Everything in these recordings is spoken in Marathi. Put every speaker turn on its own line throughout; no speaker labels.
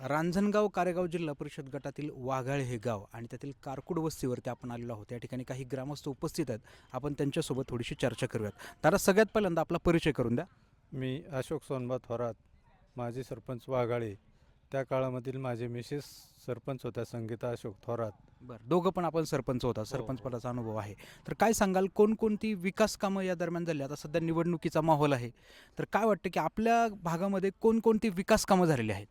रांजणगाव कारेगाव जिल्हा परिषद गटातील वाघाळ हे गाव आणि त्यातील कारकुड वस्तीवरती आपण आलेलो आहोत. या ठिकाणी काही ग्रामस्थ उपस्थित आहेत. आपण त्यांच्यासोबत थोडीशी चर्चा करूयात. दादा सगळ्यात पहिल्यांदा आपला परिचय करून द्या.
मी अशोक सोनबा थोरात माजी सरपंच वाघाळे. त्या काळामधील माझे मिसेस सरपंच होत्या संगीता अशोक थोरात.
बरं दोघं पण आपण सरपंच होता. सरपंच पदाचा अनुभव आहे. तर काय सांगाल कोणकोणती विकास कामं या दरम्यान झाली? आता सध्या निवडणुकीचा माहोल आहे. तर काय वाटतं की आपल्या भागामध्ये कोणकोणती विकास कामं झालेली आहेत?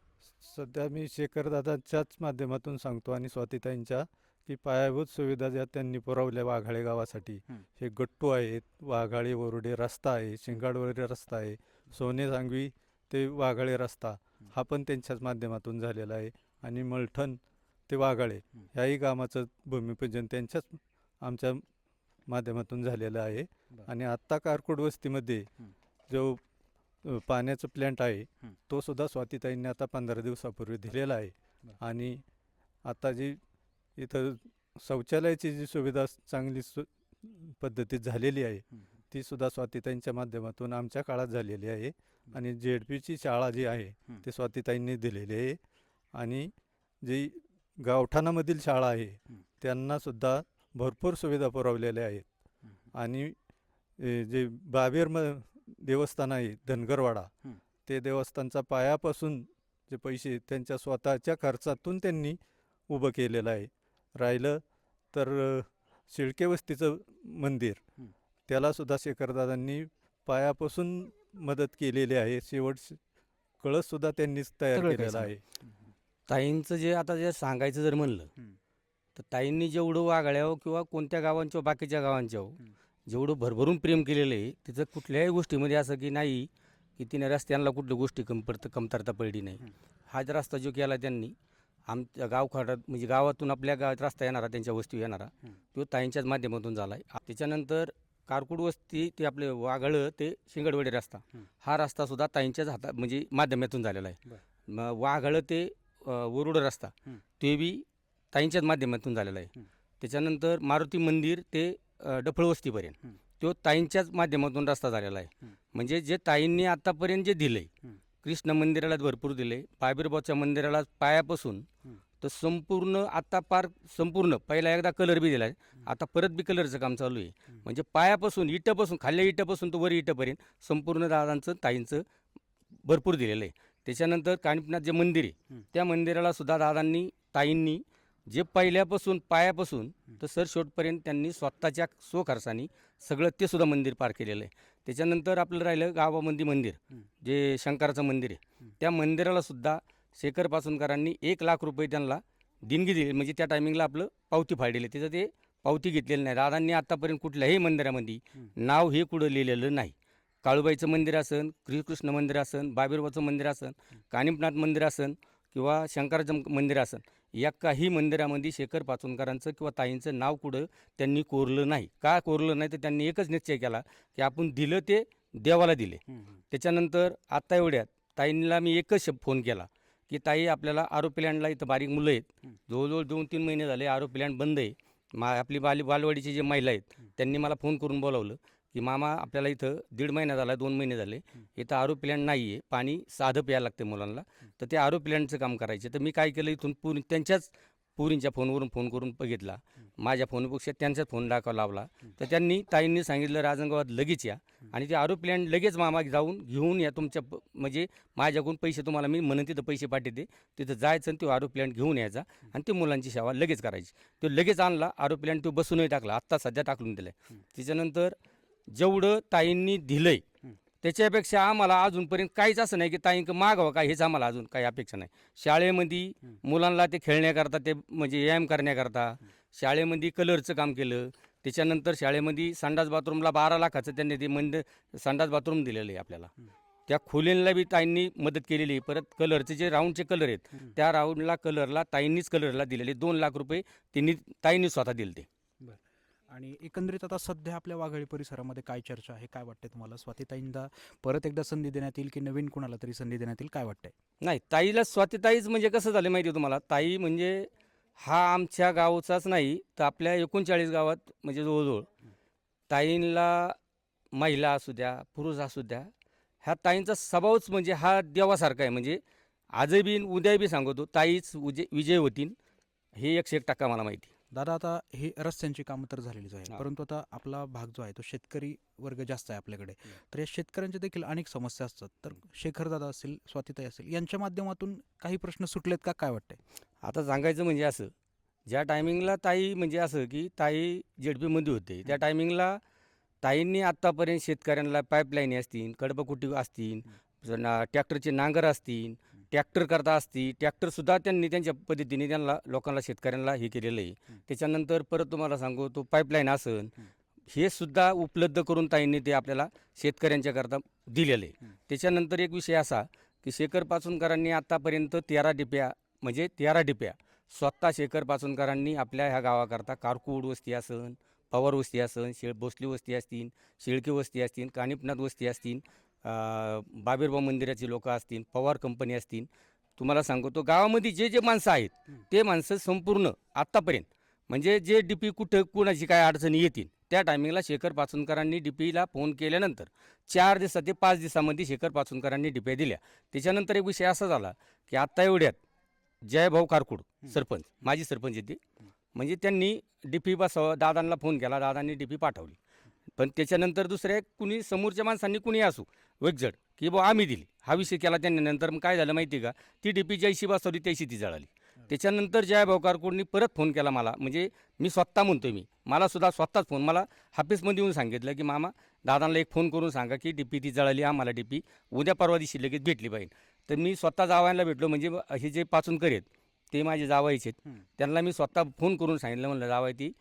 सध्या मी शेखरदादांच्याच माध्यमातून सांगतो आणि स्वातीताईंच्या की पायाभूत सुविधा ज्या त्यांनी पुरवल्या वाघाळे गावासाठी
हं.
गट्टू आहेत वाघाळे वरुडे रस्ता आहे शिंगाडवरे रस्ता आहे सोने सांगवी ते वाघाळे रस्ता हा पण त्यांच्याच माध्यमातून झालेला आहे आणि मलठण ते वाघाळे. ह्याही कामाचं भूमिपूजन त्यांच्याच आमच्या माध्यमातून झालेलं आहे. आणि आत्ता कारकुड वस्तीमध्ये. जो पाण्याचं प्लॅन्ट आहे. तो सुद्धा स्वातीताईंनी आता पंधरा दिवसापूर्वी दिलेला आहे. आणि आता जी इथं शौचालयाची जी सुविधा चांगली सु पद्धतीत झालेली आहे ती सुद्धा स्वातीताईंच्या माध्यमातून आमच्या काळात झालेली आहे आणि जेड पीची शाळा जी आहे. ती स्वातीताईंनी दिलेली आहे आणि जी गावठाणामधील शाळा आहे. त्यांना सुद्धा भरपूर सुविधा पुरवलेल्या आहेत आणि जे बाबेर म देवस्थान आहे धनगरवाडा
हं.
ते देवस्थानचा पायापासून जे पैसे त्यांच्या स्वतःच्या खर्चातून त्यांनी उभं केलेलं आहे राहिलं तर शिळके वस्तीचं मंदिर
हं.
त्यालासुद्धा शेखरदादांनी पायापासून मदत केलेली आहे शेवट कळससुद्धा त्यांनीच तयार केलेला. आहे
ताईंचं जे आता जे सांगायचं जर म्हणलं
हं.
तर ताईंनी जेवढं वागळ्यावर किंवा कोणत्या गावांच्या बाकीच्या गावांच्या
हं.
जेवढं भरभरून प्रेम केलेलं आहे तिचं कुठल्याही गोष्टीमध्ये असं की नाही की तिने रस्त्यांना कुठल्या गोष्टी कमपरता कमतरता पडली नाही.
हा
रस्ता जो केला त्यांनी आमच्या गावखाडात म्हणजे गावातून आपल्या गावात रस्ता येणारा त्यांच्या वस्ती येणारा तो ताईंच्याच माध्यमातून झाला आहे त्याच्यानंतर कारकुड वस्ती ते आपले वाघळं ते शिंगडवडे रस्ता
हा
रस्ता सुद्धा ताईंच्याच हातात म्हणजे माध्यमातून झालेला आहे. मग वाघळं ते वरुड रस्ता ते बी ताईंच्याच माध्यमातून झालेला आहे. त्याच्यानंतर मारुती मंदिर ते डफळवस्तीपर्यंत. तो ताईंच्याच माध्यमातून रस्ता झालेला आहे. म्हणजे जे ताईंनी आतापर्यंत जे दिलंय
हं.
कृष्ण मंदिराला भरपूर दिले पायबीरबाच्या मंदिराला पायापासून. तर संपूर्ण आता पार संपूर्ण पहिला एकदा कलर बी दिलाय आता परत बी कलरचं काम चालू आहे. म्हणजे पायापासून इटापासून खाल्ल्या इटापासून तर वर इटापर्यंत संपूर्ण दादांचं ताईंचं भरपूर दिलेलं आहे त्याच्यानंतर काणिपनाथ जे मंदिर आहे. त्या मंदिराला सुद्धा दादांनी ताईंनी जे पहिल्यापासून पायापासून तर सर शेवटपर्यंत त्यांनी स्वतःच्या स्वखर्चानी सगळं ते सुद्धा मंदिर पार केलेलं आहे. त्याच्यानंतर आपलं राहिलं गावामध्ये मंदिर. जे शंकराचं मंदिर आहे. त्या मंदिराला सुद्धा शेखर पासूनकरांनी एक लाख रुपये त्यांना देणगी दिली. म्हणजे त्या टायमिंगला आपलं पावती फाडलेली. त्याचं ते पावती घेतलेलं नाही. दादांनी आतापर्यंत कुठल्याही मंदिरामध्ये. नाव हे कुठं लिहिलेलं नाही. काळूबाईचं मंदिर असन श्रीकृष्ण मंदिर असन बाबीरबाचं मंदिर असन कानिपनाथ मंदिर असन किंवा शंकराचं मंदिर असन. या काही मंदिरामध्ये शेखर पाचोनकरांचं किंवा ताईंचं नाव कुठं त्यांनी कोरलं नाही. का कोरलं नाही तर त्यांनी एकच निश्चय केला की आपण दिलं ते देवाला दिले. त्याच्यानंतर आत्ता एवढ्यात ताईंना मी एकच शब्द फोन केला की ताई आपल्याला आरो प्लॅनला इथं बारीक मुलं आहेत. जवळजवळ दोन तीन महिने झाले आरो प्लॅन बंद आहे. मा आपली बाली बालवाडीची जे महिला आहेत. त्यांनी मला फोन करून बोलावलं. की मामा आपल्याला इथं दीड महिना झाला दोन महिने झाले. इथं आरो प्लॅन नाही आहे पाणी साधं प्यायला लागते मुलांना. तर ते आरो प्लॅनचं काम करायचे. तर मी काय केलं इथून पुरी त्यांच्याच पुरींच्या फोनवरून फोन करून बघितला. माझ्या फोनपेक्षा त्यांचाच फोन दाखवा लावला. तर त्यांनी ताईंनी सांगितलं राजनगावात लगेच या. आणि ते आरो प्लॅन लगेच मामा जाऊन घेऊन या. तुमच्या म्हणजे माझ्याकडून पैसे तुम्हाला मी म्हणून तिथं पैसे पाठवते. तिथं जायचं आणि तो आरो प्लॅन घेऊन यायचा आणि ते मुलांची सेवा लगेच करायची. तो लगेच आणला आरो प्लॅन तो बसूनही टाकला. आत्ता सध्या टाकून दिलाय. त्याच्यानंतर जेवढं ताईंनी दिलंय. त्याच्यापेक्षा आम्हाला अजूनपर्यंत काहीच असं नाही की ताईंक मागावं काय हेच आम्हाला अजून काही अपेक्षा नाही शाळेमध्ये. मुलांना ते खेळण्याकरता ते म्हणजे व्यायाम करण्याकरता शाळेमध्ये कलरचं काम केलं त्याच्यानंतर शाळेमध्ये संडास बाथरूमला बारा लाखाचं त्यांनी ते मंदिर संडास बाथरूम दिलेलं आहे आपल्याला. त्या खोलींना बी ताईंनी मदत केलेली आहे परत कलरचे जे राऊंडचे कलर आहेत. त्या राऊंडला कलरला ताईंनीच कलरला दिलेले दोन लाख रुपये त्यांनी ताईंनी स्वतः दिले ते
आणि एकंदरीत आता सध्या आपल्या वाघाळी परिसरामध्ये काय चर्चा आहे काय वाटते तुम्हाला? स्वातीताईंदा परत एकदा संधी देण्यात येईल की नवीन कोणाला तरी संधी देण्यात येईल? काय वाटतंय?
नाही ताईला स्वातीताईच म्हणजे कसं झालं माहिती आहे तुम्हाला? ताई म्हणजे हा आमच्या गावचाच नाही तर आपल्या एकोणचाळीस गावात म्हणजे जवळजवळ ताईंला महिला असू द्या पुरुष असू द्या ह्या ताईंचा स्वभावच म्हणजे हा देवासारखा आहे. म्हणजे आजही बी उद्याही बी सांगतो ताईच उजे विजय होतीन हे एकशे एक टक्का मला माहिती
दादा आता हे रस्त्यांची कामं तर झालेलीच आहे. परंतु आता आपला भाग जो आहे तो शेतकरी वर्ग जास्त आहे आपल्याकडे. तर या शेतकऱ्यांच्या देखील अनेक समस्या असतात. तर शेखर दादा असेल स्वातीताई असेल यांच्या माध्यमातून काही प्रश्न सुटलेत का? काय वाटतंय?
आता सांगायचं म्हणजे असं ज्या टायमिंगला ताई म्हणजे असं की ताई जेडपीमध्ये होते त्या टायमिंगला ताईंनी आत्तापर्यंत शेतकऱ्यांना पाईपलाईन असतील कडबकुटी असतील ट्रॅक्टरचे नांगर असतील ट्रॅक्टर करता असतील ट्रॅक्टरसुद्धा त्यांनी त्यांच्या पद्धतीने त्यांना लोकांना शेतकऱ्यांना हे केलेलं आहे. त्याच्यानंतर परत तुम्हाला सांगू तो पाईपलाईन असन हे सुद्धा उपलब्ध करून ताईंनी ते आपल्याला शेतकऱ्यांच्या करता दिलेलं आहे. त्याच्यानंतर एक विषय असा की शेखर पाचूनकरांनी आत्तापर्यंत तेरा डिप्या म्हणजे तेरा डिप्या स्वतः शेखर पाचूनकरांनी आपल्या ह्या गावाकरता कारकूड वस्ती असन पवार वस्ती असन शेळ भोसली वस्ती असतील शेळके वस्ती असतील कानिपनाथ वस्ती असतील अं, बाबीरबाव मंदिराची लोक असतील पवार कंपनी असतील तुम्हाला सांगतो गावामध्ये जे जे माणसं आहेत. ते माणसं संपूर्ण आत्तापर्यंत म्हणजे जे डी पी कुठं कुणाची काय अडचणी येतील त्या टायमिंगला शेखर पाचूनकरांनी डी पीला फोन केल्यानंतर चार दिवसात ते पाच दिवसामध्ये शेखर पाचूनकरांनी डिप्या दिल्या त्याच्यानंतर एक विषय असा झाला की आत्ता एवढ्यात जयभाऊ कारकुड. सरपंच माजी सरपंच आहेत ते
हं.
म्हणजे त्यांनी डीपी बसव दादांना फोन केला दादांनी डीपी पाठवली पण त्याच्यानंतर दुसऱ्या कुणी समोरच्या माणसांनी कुणी असू वेगजड की बुवा आम्ही दिली. हा विषय केला त्यांनी. नंतर मग काय झालं माहिती आहे का? ती डीपी जैशी बसवली त्याशी ती जळाली. त्याच्यानंतर जयभाऊ कारकुडनी परत फोन केला मला. म्हणजे मी स्वतः म्हणतोय मी. मला सुद्धा स्वतःच फोन. मला हाफिसमध्ये येऊन सांगितलं की मामा दादांना एक फोन करून सांगा की डीपी ती जळाली आम्हाला डीपी उद्या परवा दिवशी लगेच भेटली पाहिजे तर मी स्वतः जावायला भेटलो. म्हणजे हे जे पाचून करेत ते माझे जावायचे आहेत. त्यांना मी स्वतः फोन करून सांगितलं. म्हणलं जावाय ती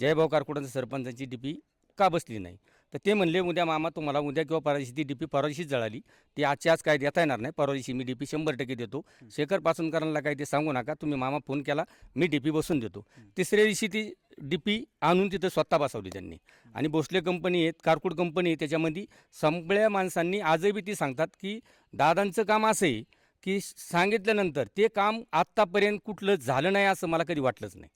जयभाऊ कारकुडांच्या सरपंचांची डीपी का बसली नाही? तर ते म्हणले उद्या मामा तुम्हाला उद्या किंवा परवा दिवशी ती डीपी परवा दिवशीच जळाली. ती आजची आज काय देता येणार नाही. परवा दिवशी मी डीपी शंभर टक्के देतो. शेखर पासूनकरांना काय ते सांगू नका. तुम्ही मामा फोन केला मी डीपी बसून देतो. तिसऱ्या दिवशी ती डीपी आणून तिथं स्वतः बसवली त्यांनी. आणि भोसले कंपनी आहेत कारकूड कंपनी आहे त्याच्यामध्ये संपल्या माणसांनी आजही ती सांगतात की दादांचं काम असं आहे की सांगितल्यानंतर ते काम आत्तापर्यंत कुठलं झालं नाही असं मला कधी वाटलंच नाही.